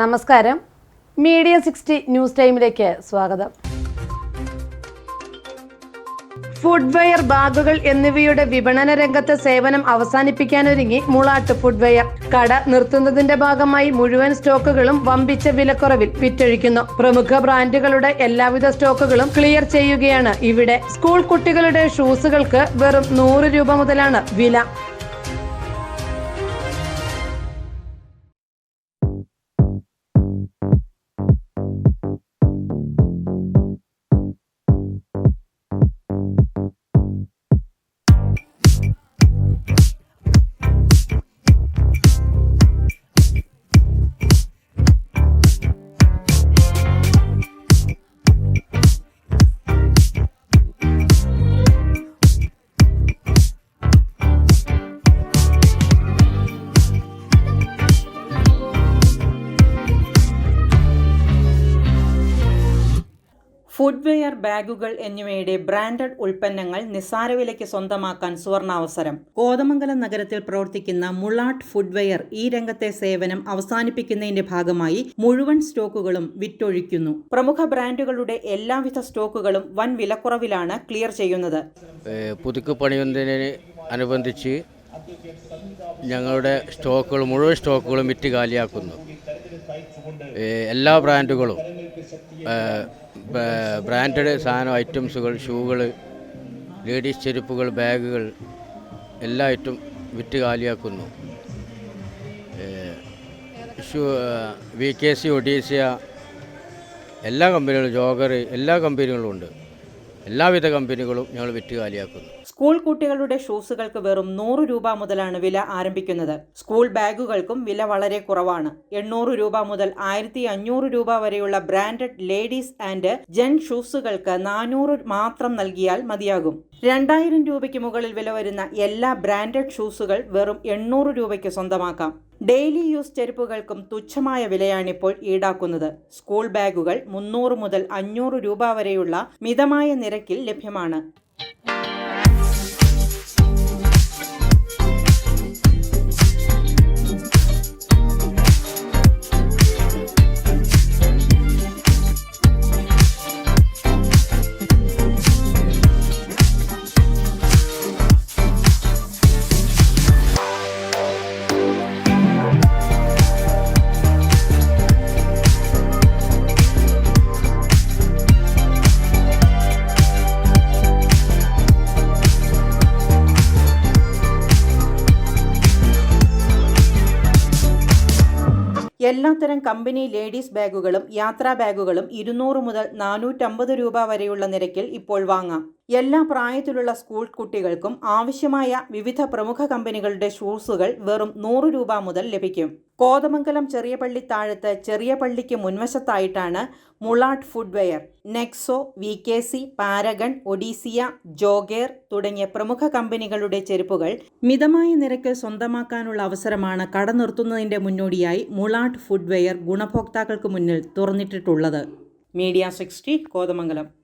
നമസ്കാരം. Media sixty news ടൈമിലേക്ക് സ്വാഗതം. ഫുഡ്വെയർ ബാഗുകൾ എന്നിവയുടെ വിപണന രംഗത്തെ സേവനം അവസാനിപ്പിക്കാനൊരുങ്ങി മുളാട്ട് ഫുഡ്വെയർ. കട നിർത്തുന്നതിന്റെ ഭാഗമായി മുഴുവൻ സ്റ്റോക്കുകളും വമ്പിച്ച വിലക്കുറവിൽ വിറ്റഴിക്കുന്നു പ്രമുഖ ബ്രാൻഡുകളുടെ എല്ലാവിധ സ്റ്റോക്കുകളും ക്ലിയർ ചെയ്യുകയാണ് ഇവിടെ. സ്കൂൾ കുട്ടികളുടെ ഷൂസുകൾക്ക് വെറും നൂറ് രൂപ മുതലാണ് വില. ഫുഡ്വെയർ ബാഗുകൾ എന്നിവയുടെ ബ്രാൻഡഡ് ഉൽപ്പന്നങ്ങൾ നിസ്സാര വിലയ്ക്ക് സ്വന്തമാക്കാൻ സുവർണാവസരം. കോതമംഗലം നഗരത്തിൽ പ്രവർത്തിക്കുന്ന മുളാട്ട് ഫുഡ്വെയർ ഈ രംഗത്തെ സേവനം അവസാനിപ്പിക്കുന്നതിന്റെ ഭാഗമായി മുഴുവൻ സ്റ്റോക്കുകളും വിറ്റൊഴിക്കുന്നു. പ്രമുഖ ബ്രാൻഡുകളുടെ എല്ലാവിധ സ്റ്റോക്കുകളും വൻ വിലക്കുറവിലാണ് ക്ലിയർ ചെയ്യുന്നത്. പുതുക്കി അനുബന്ധിച്ച് ഞങ്ങളുടെ സ്റ്റോക്കുകൾ മുഴുവൻ സ്റ്റോക്കുകളും വിറ്റ് കാലിയാക്കുന്നു. എല്ലാ ബ്രാൻഡുകളും ബ്രാൻഡഡ് സാധനം ഐറ്റംസുകൾ ഷൂകൾ ലേഡീസ് ചെരുപ്പുകൾ ബാഗുകൾ എല്ലാ ഐറ്റം വിറ്റ് കാലിയാക്കുന്നു. ഷൂ വി കെ സി ഒഡീസിയ എല്ലാ കമ്പനികളും ജോഗർ എല്ലാ കമ്പനികളും ഉണ്ട്. എല്ലാവിധ കമ്പനികളും ഞങ്ങൾ വിറ്റ് കാലിയാക്കുന്നു സ്കൂൾ കുട്ടികളുടെ ഷൂസുകൾക്ക് വെറും നൂറ് രൂപ മുതലാണ് വില ആരംഭിക്കുന്നത്. സ്കൂൾ ബാഗുകൾക്കും വില വളരെ കുറവാണ്. എണ്ണൂറ് രൂപ മുതൽ ആയിരത്തി അഞ്ഞൂറ് രൂപ വരെയുള്ള ബ്രാൻഡഡ് ലേഡീസ് ആൻഡ് ജെൻ ഷൂസുകൾക്ക് നാനൂറ് മാത്രം നൽകിയാൽ മതിയാകും. രണ്ടായിരം രൂപയ്ക്ക് മുകളിൽ വില വരുന്ന എല്ലാ ബ്രാൻഡഡ് ഷൂസുകൾ വെറും എണ്ണൂറ് രൂപയ്ക്ക് സ്വന്തമാക്കാം. ഡെയിലി യൂസ് ചെരുപ്പുകൾക്കും തുച്ഛമായ വിലയാണിപ്പോൾ ഈടാക്കുന്നത്. സ്കൂൾ ബാഗുകൾ മുന്നൂറ് മുതൽ അഞ്ഞൂറ് രൂപ വരെയുള്ള മിതമായ നിരക്കിൽ ലഭ്യമാണ്. എല്ലാത്തരം കമ്പനി ലേഡീസ് ബാഗുകളും യാത്രാ ബാഗുകളും ഇരുന്നൂറ് മുതൽ നാനൂറ്റമ്പത് രൂപ വരെയുള്ള നിരക്കിൽ ഇപ്പോൾ വാങ്ങാം. എല്ലാ പ്രായത്തിലുള്ള സ്കൂൾ കുട്ടികൾക്കും ആവശ്യമായ വിവിധ പ്രമുഖ കമ്പനികളുടെ ഷൂസുകൾ വെറും നൂറ് രൂപ മുതൽ ലഭിക്കും. കോതമംഗലം ചെറിയ പള്ളി താഴത്ത് ചെറിയ പള്ളിക്ക് മുൻവശത്തായിട്ടാണ് Mulattu footwear Nexo V K C Paragon Odyssia jogger തുടങ്ങിയ പ്രമുഖ കമ്പനികളുടെ ചെരുപ്പുകൾ മിതമായ നിരക്ക് സ്വന്തമാക്കാനുള്ള അവസരമാണ് കട നിർത്തുന്നതിന്റെ മുന്നോടിയായി മുളാട്ട് ഫുഡ്വെയർ ഗുണഭോക്താക്കൾക്ക് മുന്നിൽ തുറന്നിട്ടിട്ടുള്ളത്. Media sixty Kothamangalam.